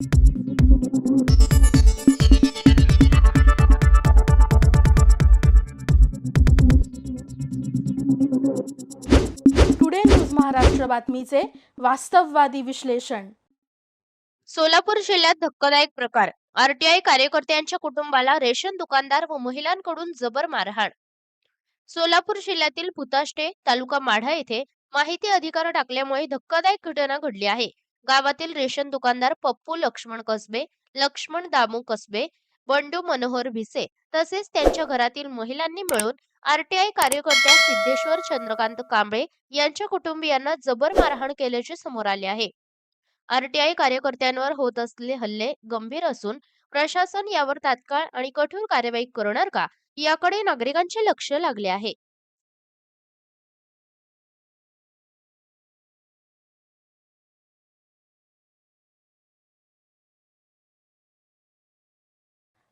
Today news Maharashtra बातमीचे वास्तववादी विश्लेषण सोलापूर जिल्ह्यात धक्कादायक प्रकार. आरटीआय कार्यकर्त्यांच्या कुटुंबाला रेशन दुकानदार व महिलांकडून जबर मारहाण. सोलापूर जिल्ह्यातील भुताष्टे तालुका माढा येथे माहिती अधिकार टाकल्यामुळे धक्कादायक घटना घडली आहे. गावातील रेशन दुकानदार पप्पू लक्ष्मण कसबे लक्ष्मण दामू कसबे बंडू मनोहर भिसे तसेच त्यांच्या घरातील महिलांनी मिळून आरटीआय कार्यकर्त्या सिद्धेश्वर चंद्रकांत कांबळे यांच्या कुटुंबियांना जबर मारहाण केल्याचे समोर आले आहे. आरटीआय कार्यकर्त्यांवर होत असलेले हल्ले गंभीर असून प्रशासन यावर तात्काळ आणि कठोर कार्यवाही करणार का याकडे नागरिकांचे लक्ष लागले आहे.